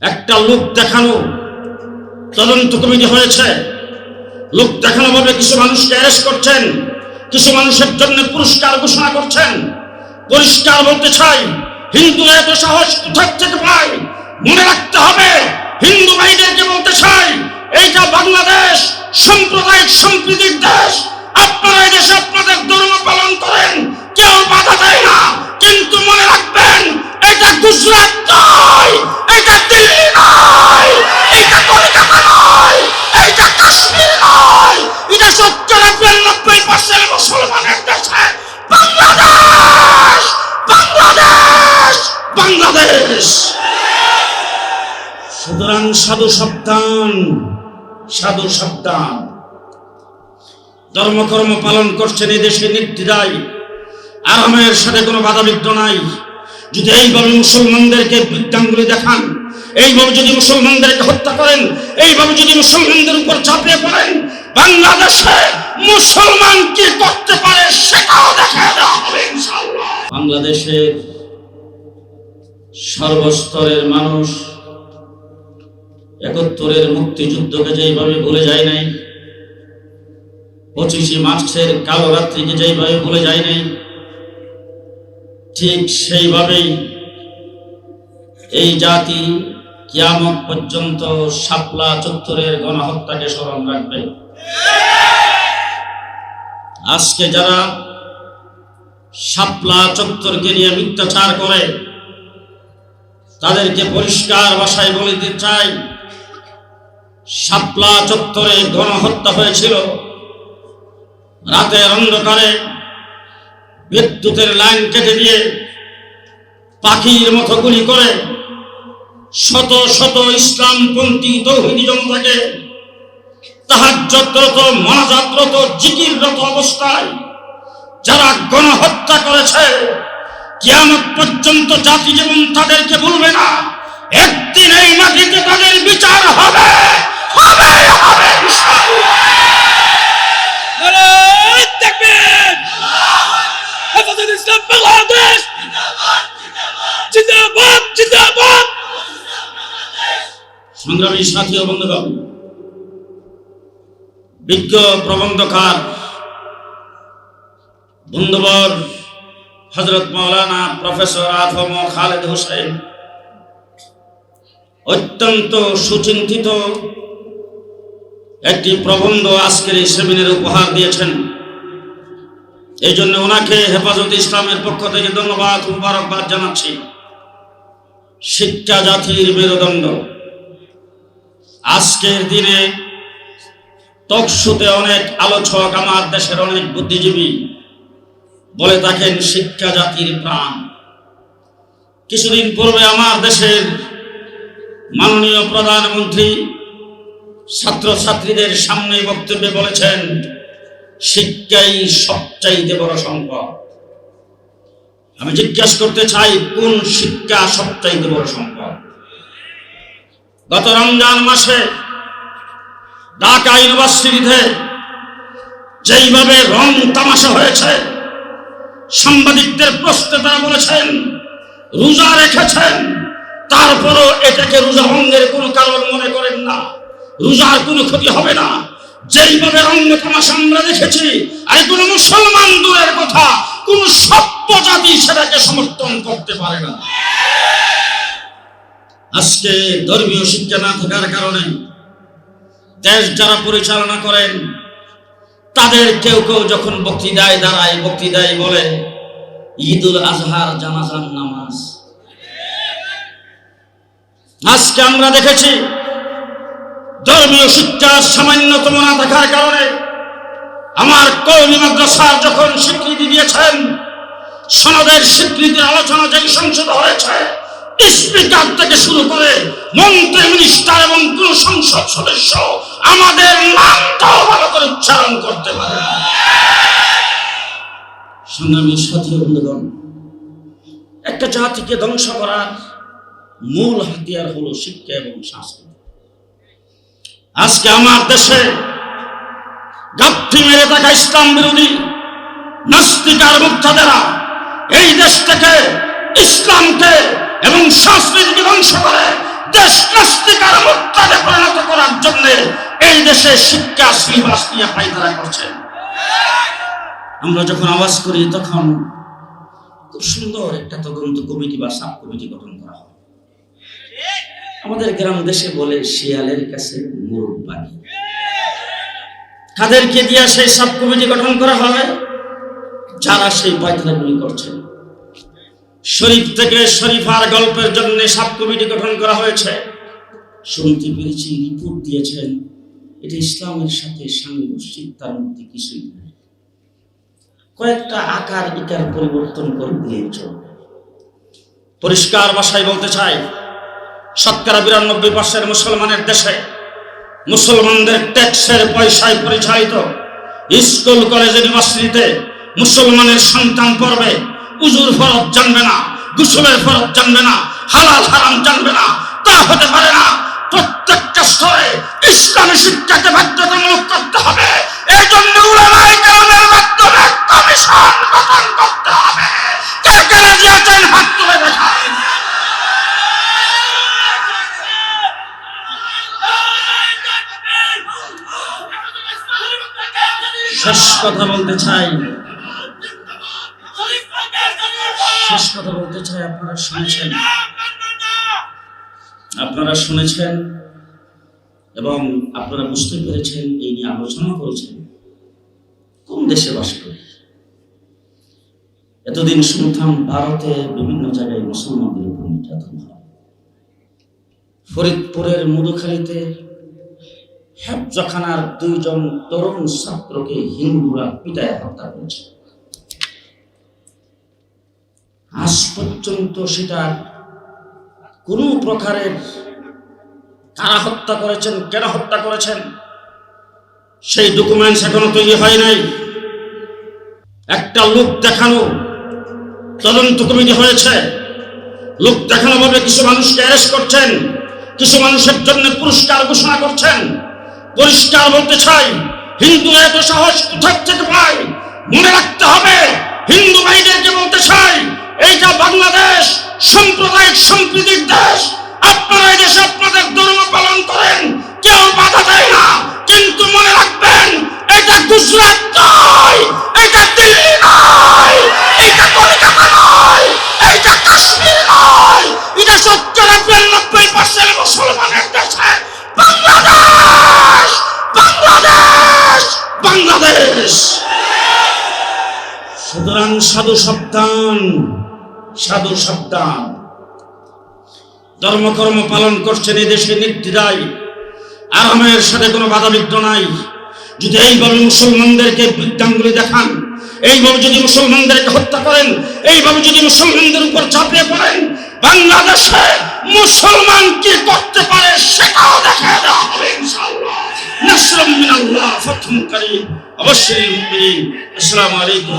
একটা লোক দেখানো তদন্ত কমিটি হয়েছে। লোক দেখানো ভাবে কিছু মানুষকে অ্যারেস্ট করছেন, কিছু মানুষের জন্য পুরস্কার ঘোষণা করছেন। পরিষ্কার বলতে চাই, হিন্দু এত সাহস কোথার থেকে পায়? মনে রাখতে হবে। সাধু সাবধান সাধু সাবধান। ধর্মকর্ম পালন করছেন এই দেশে নির্দ্বিধায়। আরামের সাথে কোনো বাধা বিঘ্ন নাই। যদি এইভাবে মুসলমানদেরকে বিজ্ঞানগুলি দেখান, এইভাবে যদি মুসলমানদেরকে হত্যা করেন, এইভাবে যদি মুসলমানদের উপর চাপিয়ে পড়েন, বাংলাদেশে মুসলমান কি করতে পারে সেটাও দেখা হবে বাংলাদেশের সর্বস্তরের মানুষ একাত্তরের মুক্তিযুদ্ধকে যেইভাবে ভুলে যায় নাই, পঁচিশে মার্চের কালো রাত্রিকে যেইভাবে ভুলে যায় নাই, ঠিক সেইভাবেই এই জাতি কিয়ামত পর্যন্ত শাপলা চত্বরের গণহত্যাকে স্মরণ রাখবে। আজকে যারা শাপলা চত্বরকে নিয়ে মিথ্যাচার করে, তাদেরকে পরিষ্কার ভাষায় বলে দিতে চাই শাপলা চত্বরে গণহত্যা হয়েছিল। রাতের অন্ধকারে বিদ্যুতের লাইন কেটে দিয়ে পাখির মতো গুলি করে শত শত ইসলামপন্থী তৌহিদি জনতাকে তাহাজ্জতরত মনাজাতরত জিকিররত অবস্থায় যারা গণহত্যা করেছে, কিয়ামত পর্যন্ত জাতি যেমন তাদেরকে বলবে না। একদিন এই মাটিতে তাদের বিচার হবে। হবে হবে ইসলাম বাংলাদেশ জিন্দাবাদ জিন্দাবাদ সংগ্রামী সাথী বন্ধুগণ, বিজ্ঞ প্রবন্ধকার বন্ধুবর হজরত মৌলানা প্রফেসর আফম খালেদ হোসেন অত্যন্ত সুচিন্তিত একটি প্রবন্ধ আজকের এই সেমিনারে উপহার দিয়েছেন। এই জন্য ওনাকে হেফাজত ইসলামের পক্ষ থেকে ধন্যবাদ, মুবারকবাদ জানাচ্ছি। শিক্ষা জাতির মেরুদণ্ড। আজকের দিনে তকশুতে অনেক আলোচক আমার দেশের অনেক বুদ্ধিজীবী বলে থাকেন, শিক্ষা জাতির প্রাণ। কিছুদিন পূর্বে আমার দেশের মাননীয় প্রধানমন্ত্রী ছাত্রছাত্রীদের সামনে বক্তব্যে বলেছেন, শিক্ষাই সবচাইতে বড় সম্পদ। আমি জিজ্ঞাসা করতে চাই, কোন শিক্ষা সবচাইতে বড় সম্পদ? গত রমজান মাসে ঢাকা ইউনিভার্সিটিতে যেইভাবে রং তামাশা হয়েছে, সাংবাদিকদের প্রশ্নে তারা বলেছেন, রোজা রেখেছেন, তারপরও এটাকে রোজা ভঙ্গের কোনো কারণ মনে করেন না। রোজার কোনো ক্ষতি হবে না। যেইভাবে রঙ্গ তামাশা আমরা দেখেছি আর কোনো মুসলমান দূরের কথা, কোন সভ্য জাতি সেটাকে সমর্থন করতে পারে না। আজকে ধর্মীয় শিক্ষা না থাকার কারণে দেশ যারা পরিচালনা করেন, তাদের কেউ কেউ যখন বক্তৃতায় দাঁড়ায়, বক্তৃতায় বলে, ঈদুল আজহার জানাজান নামাজ। আজকে আমরা দেখেছি ধর্মীয় শিক্ষার সামান্যতম না থাকার কারণে আমার কৌমি মাদ্রাসার যখন স্বীকৃতি দিয়েছেন, সনদের স্বীকৃতির আলোচনা যে সংসদ হয়েছে, স্পিকার থেকে শুরু করে মন্ত্রী, মিনিস্টার এবং কোন সংসদ সদস্য আমাদের নামটাও ভালো করে উচ্চারণ করতে পারে না। সংগ্রামী সাথী বন্ধুগণ, একটা জাতিকে ধ্বংস করার মূল হাতিয়ার হলো শিক্ষা এবং সংস্কৃতি আজকে আমার দেশে গাপ্তি মেরে থাকা ইসলাম বিরোধী নাস্তিকার মুক্তাদেরা এই দেশ থেকে ইসলামকে এবং সংস্কৃতিকে ধ্বংস করে দেশ নাস্তিকার মুক্তাদের পরিণত করার জন্য এই দেশে শিক্ষা, সিলেবাস নিয়ে পায়তারা করছে। আমরা যখন আওয়াজ করি, তখন খুব সুন্দর একটা তদন্ত কমিটি বা সাব কমিটি গঠন করা হয়। আমাদের গ্রাম দেশে বলে শিয়ালের কাছে মোরগ বাড়ি কাদেরকে দিয়ে সেই সাব কমিটি গঠন করা হবে যারা সেই পায়তারাগুলি করছেন। শরীফ থেকে শরীফার গল্পের জন্য সাব কমিটি গঠন করা হয়েছে। শুনতে পেরেছি, রিপোর্ট দিয়েছেন। এটা ইসলামের সাথে সাংঘর্ষিক, তার মধ্যে কিছুই নেই। কয়েকটা আকার ইকার পরিবর্তন করে চলবে পরিষ্কার ভাষায় বলতে চাই শতকরা বিরানব্বই পার্সেন্ট মুসলমানের দেশে মুসলমানদের ট্যাক্সের পয়সায় পরিচালিত স্কুল, কলেজ, ইউনিভার্সিটিতে মুসলমানের সন্তান পড়বে। উজুর ফরত জানবে না, গুসলের ফরত জানবে না, হালাল হারাম জানবে না, তা হতে পারে না। প্রত্যেকটা স্তরে ইসলামী শিক্ষাকে বাধ্যতামূলক শেষ কথা বলতে চাই। শেষ কথা বলতে চাই, আপনারা শুনেছেন? আপনারা শুনেছেন এবং আপনারা বুঝতে পেরেছেন, এই নিয়ে আলোচনা করেছেন। কোন দেশে বাস করি? এতদিন শুনতাম ভারতে বিভিন্ন জায়গায় মুসলমানদের উপর নির্যাতন হয়। ফরিদপুরের মধুখালীতে হেফজখানার দুইজন তরুণ ছাত্রকে হিন্দুরা পিটায় হত্যা করেছে। আজ পর্যন্ত সেটা কোন প্রকারের কারা হত্যা করেছেন কেন হত্যা করেছেন, সেই ডকুমেন্টস এখনও তৈরি হয় নাই। একটা লোক দেখানো, তদন্ত কমিটি হয়েছে। লোক দেখানো ভাবে কিছু মানুষকে অ্যারেস্ট করছেন, কিছু মানুষের জন্য পুরস্কার ঘোষণা করছেন। পরিষ্কার বলতে চাই, হিন্দু এত সাহস কোথার থেকে পায়? মনে রাখতে হবে, হিন্দু ভাইদেরকে বলতে চাই, এইটা বাংলাদেশ, সাম্প্রদায়িক সম্প্রীতির দেশ। আপনারা এই দেশে আপনাদের ধর্ম পালন করেন, কেউ বাধা দেয় না, কিন্তু মনে রাখবেন, এটা গুজরাট নয়, এটা দিল্লি নয়। সাধু সাবধান সাধু সাবধান। ধর্মকর্ম পালন করছেন এই দেশে নির্দ্বিধায়। আরামের সাথে কোনো বাধা বিঘ্ন নাই। যদি এইভাবে মুসলমানদেরকে বৃদ্ধাঙ্গুলি দেখান, এইভাবে যদি মুসলমানদেরকে হত্যা করেন, এইভাবে যদি মুসলমানদের উপর চাপিয়ে পড়েন, বাংলাদেশে মুসলমান কি করতে পারে সেটাও দেখা দেওয়া হবে অবশ্যই আসসালামু আলাইকুম।